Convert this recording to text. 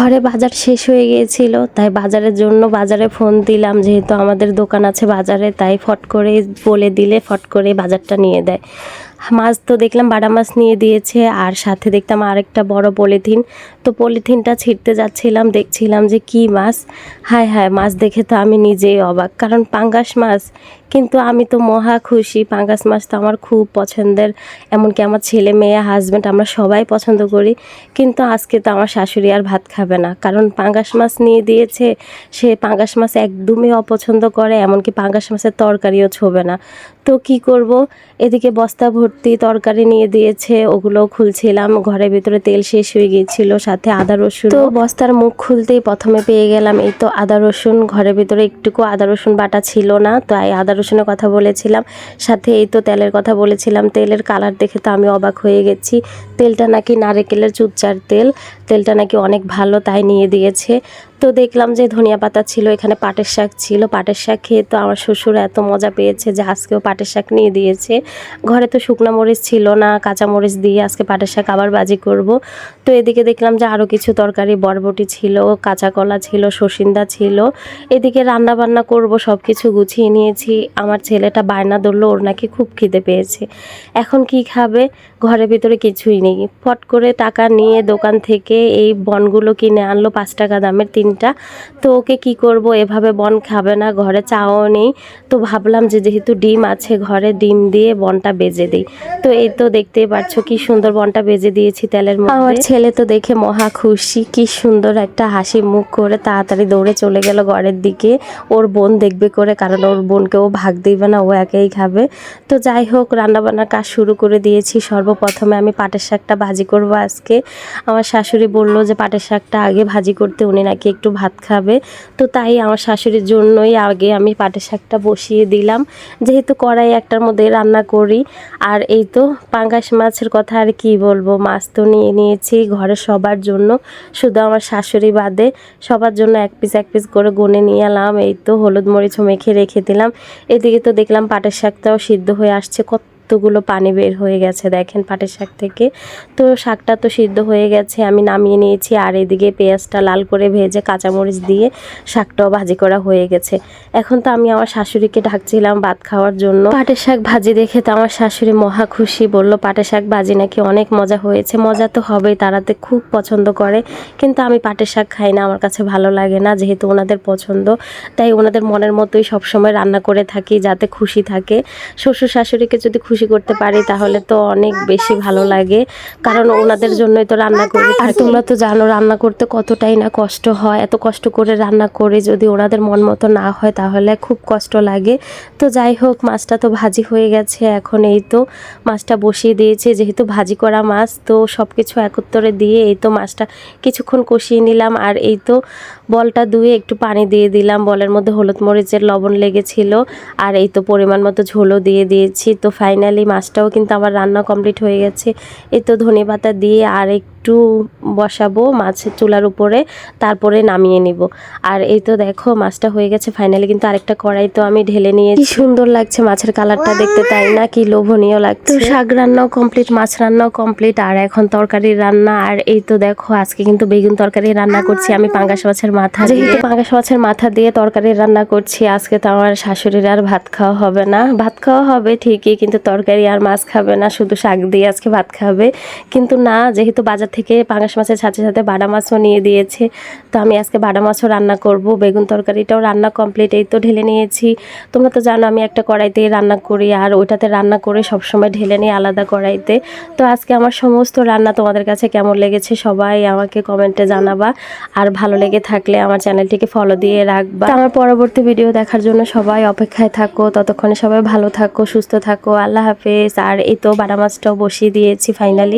ঘরে বাজার শেষ হয়ে গিয়েছিল, তাই বাজারের জন্য বাজারে ফোন দিলাম। যেহেতু আমাদের দোকান আছে বাজারে, তাই ফট করে বলে দিলে ফট করে বাজারটা নিয়ে দেয়। মাছ তো দেখলাম বাটা মাছ নিয়ে দিয়েছে, আর সাথে দেখতাম আরেকটা বড় পলিথিন। তো পলিথিনটা ছিঁড়তে যাচ্ছিলাম, দেখছিলাম যে কি মাছ। হায় হায়, মাছ দেখে তো আমি নিজেই অবাক। কারণ পাঙ্গাস মাছ, কিন্তু আমি তো মহা খুশি। পাঙ্গাস মাছ তো আমার খুব পছন্দের, এমনকি আমার ছেলে মেয়ে হাজব্যান্ড আমরা সবাই পছন্দ করি। কিন্তু আজকে তো আমার শাশুড়ি আর ভাত খাবে না। কারণ পাঙ্গাস মাছ নিয়ে দিয়েছে, সে পাঙ্গাস মাছ একদমই অপছন্দ করে, এমনকি পাঙ্গাস মাছের তরকারিও ছোবে না। তো কি করব? এদিকে বস্তা ভর্তি তরকারি নিয়ে দিয়েছে ওগুলো খুলছিলাম, ঘরের ভিতরে তেল শেষ হয়ে গিয়েছিল, সাথে আদা রসুন। তো বস্তার মুখ খুলতেই প্রথমে পেয়ে গেলাম এই তো আদা রসুন, ঘরের ভিতরে একটুকু আদা রসুন বাটা ছিল না, তাই আদা রসুনের কথা বলেছিলাম, সাথে এই তো তেলের কথা বলেছিলাম, তেলের কালার দেখে তো আমি অবাক হয়ে গেছি, তেলটা নাকি নারকেলের চুচ্চার তেল, তেলটা নাকি অনেক ভালো তাই নিয়ে দিয়েছে। তো দেখলাম যে ধনিয়া পাতা ছিল, এখানে পাটের শাক ছিল। পাটের শাক খেয়ে তো আমার শ্বশুর এত মজা পেয়েছে যে আজকেও পাটের শাক নিয়ে দিয়েছে। ঘরে তো শুকনো মরিচ ছিল না, কাঁচা মরিচ দিয়ে আজকে পাটের শাক আবার বাজি করব। তো এদিকে দেখলাম যে আরও কিছু তরকারি, বরবটি ছিল, কাঁচা কলা ছিল, সসিন্দা ছিল। এদিকে রান্না বান্না করব সব কিছু গুছিয়ে নিয়েছি। আমার ছেলেটা বায়না ধরলো, ওর নাকি খুব খিদে পেয়েছে। এখন কি খাবে? ঘরের ভিতরে কিছুই নেই। ফট করে টাকা নিয়ে দোকান থেকে এই বনগুলো কিনে আনলো, পাঁচ টাকা দামের তিনটা তো ওকে কি করব? এভাবে বন খাবে না, ঘরে চাও নেই। তো ভাবলাম যে যেহেতু ডিম আছে, ঘরে ডিম দিয়ে বনটা বেজে দিই। তো এই তো দেখতেই পাচ্ছ কি সুন্দর বনটা বেজে দিয়েছি তেলের মধ্যে। আমার ছেলে তো দেখে মহা খুশি, কি সুন্দর একটা হাসি মুখ করে তাড়াতাড়ি দৌড়ে চলে গেল ঘরের দিকে। ওর বোন দেখবে করে, কারণ ওর বোনকে ও ভাগ দিবে না, ও একেই খাবে। তো যাই হোক, রান্নাবান্নার কাজ শুরু করে দিয়েছি। সর্বপ্রথমে আমি পাটের শাকটা ভাজি করব আজকে। আমার শাশুড়ি বলল যে পাটের শাকটা আগে ভাজি করতে, উনি নাকি একটু ভাত খাবে। তো তাই আমার শাশুড়ির জন্যই আগে আমি পাটের শাকটা বসিয়ে দিলাম। যেহেতু কড়াই একটার মধ্যে রান্না করি, আর এই তো পাঙ্গাস মাছের কথা আর কি বলব? মাছ তো নিয়ে নিয়েছি ঘরের সবার জন্য। শুধু আমার শাশুড়ি বাদে সবার জন্য এক পিস এক পিস করে গনে নিয়ে এলাম। এই তো হলুদ মরিচ মেখে রেখে দিলাম। এদিকে তো দেখলাম পাটের শাকটাও সিদ্ধ হয়ে আসছে। কতগুলো পানি বের হয়ে গেছে, দেখেন পাটের শাক থেকে। তো শাকটা তো সিদ্ধ হয়ে গেছে, আমি নামিয়ে নিয়েছি আর এদিকে পেঁয়াজটা লাল করে ভেজে কাঁচামরিচ দিয়ে শাকটাও ভাজি করা হয়ে গেছে। এখন তো আমি আমার শাশুড়িকে ডাকছিলাম ভাত খাওয়ার জন্য। পাটের শাক ভাজি দেখে তো আমার শাশুড়ি মহা খুশি, বলল, পাটের শাক ভাজি নাকি অনেক মজা হয়েছে, মজা তো হবেই, তারাতে খুব পছন্দ করে। কিন্তু আমি পাটের শাক খাই না, আমার কাছে ভালো লাগে না, যেহেতু ওনাদের পছন্দ। তাই ওনাদের মনের মতোই সবসময় রান্না করে থাকি যাতে খুশি থাকে। শ্বশুর শাশুড়িকে যদি খুশি করতে পারি, তাহলে তো অনেক বেশি ভালো লাগে। কারণ ওনাদের জন্যই তো রান্না করি। আর তোমরা তো জানো, রান্না করতে কতটাই না কষ্ট হয়। এত কষ্ট করে রান্না করে, যদি ওনাদের মন মতো না হয়, তাহলে খুব কষ্ট লাগে। তো যাই হোক, মাছটা তো ভাজি হয়ে গেছে, এখন এই তো মাছটা বসিয়ে দিয়েছে। যেহেতু ভাজি করা মাছ, তো সব কিছু একত্রে দিয়ে এই তো মাছটা কিছুক্ষণ কষিয়ে নিলাম। আর এই তো বলটা ধুয়ে একটু পানি দিয়ে দিলাম। বলের মধ্যে হলুদ মরিচের লবণ লেগেছিল আর এই তো পরিমাণ মতো ঝোলও দিয়ে দিয়েছি। তো ফাইনালি মাছটাও কিন্তু আমার রান্না কমপ্লিট হয়ে গেছে। এই তো ধনে পাতা দিয়ে আর একটু বসাবো মাছের চুলার উপরে তারপরে নামিয়ে নিব। আর এই তো দেখো মাছটা হয়ে গেছে ফাইনালি কিন্তু আরেকটা কড়াই তো আমি ঢেলে নিয়ে কি সুন্দর লাগছে মাছের কালারটা দেখতে তাই না? কি লোভনীয় লাগছে। শাক রান্নাও কমপ্লিট মাছ রান্নাও কমপ্লিট আর এখন তরকারি রান্না। আর এই তো দেখো আজকে কিন্তু বেগুন তরকারি রান্না করছি আমি পাঙ্গাস মাছের মাথা যেহেতু পাঙ্গাস মাছের মাথা দিয়ে তরকারি রান্না করছি আজকে তো আমার শাশুড়ির আর ভাত খাওয়া হবে না। ভাত খাওয়া হবে ঠিকই কিন্তু তরকারি আর মাছ খাবে না শুধু শাক দিয়ে আজকে ভাত খাবে। কিন্তু না যেহেতু বাজার থেকে পাঙ্গাস মাছের সাথে সাথে বাটা মাছও নিয়ে দিয়েছে। তো আমি আজকে বাটা মাছও রান্না করব, বেগুন তরকারিটাও রান্না কমপ্লিট এই তো ঢেলে নিয়েছি। তোমরা তো জানো আমি একটা কড়াইতে রান্না করি, আর ওইটাতে রান্না করে সবসময় ঢেলে নিই আলাদা কড়াইতে। তো আজকে আমার সমস্ত রান্না তোমাদের কাছে কেমন লেগেছে সবাই আমাকে কমেন্টে জানাবা, আর ভালো লেগে থাকলে আমার চ্যানেলটিকে ফলো দিয়ে রাখবা। আমার পরবর্তী ভিডিও দেখার জন্য সবাই অপেক্ষায় থাকো, ততক্ষণে সবাই ভালো থাকো, সুস্থ থাকো, আল্লাহ হাফেজ। আর এই তো বাটা মাছটাও বসিয়ে দিয়েছি ফাইনালি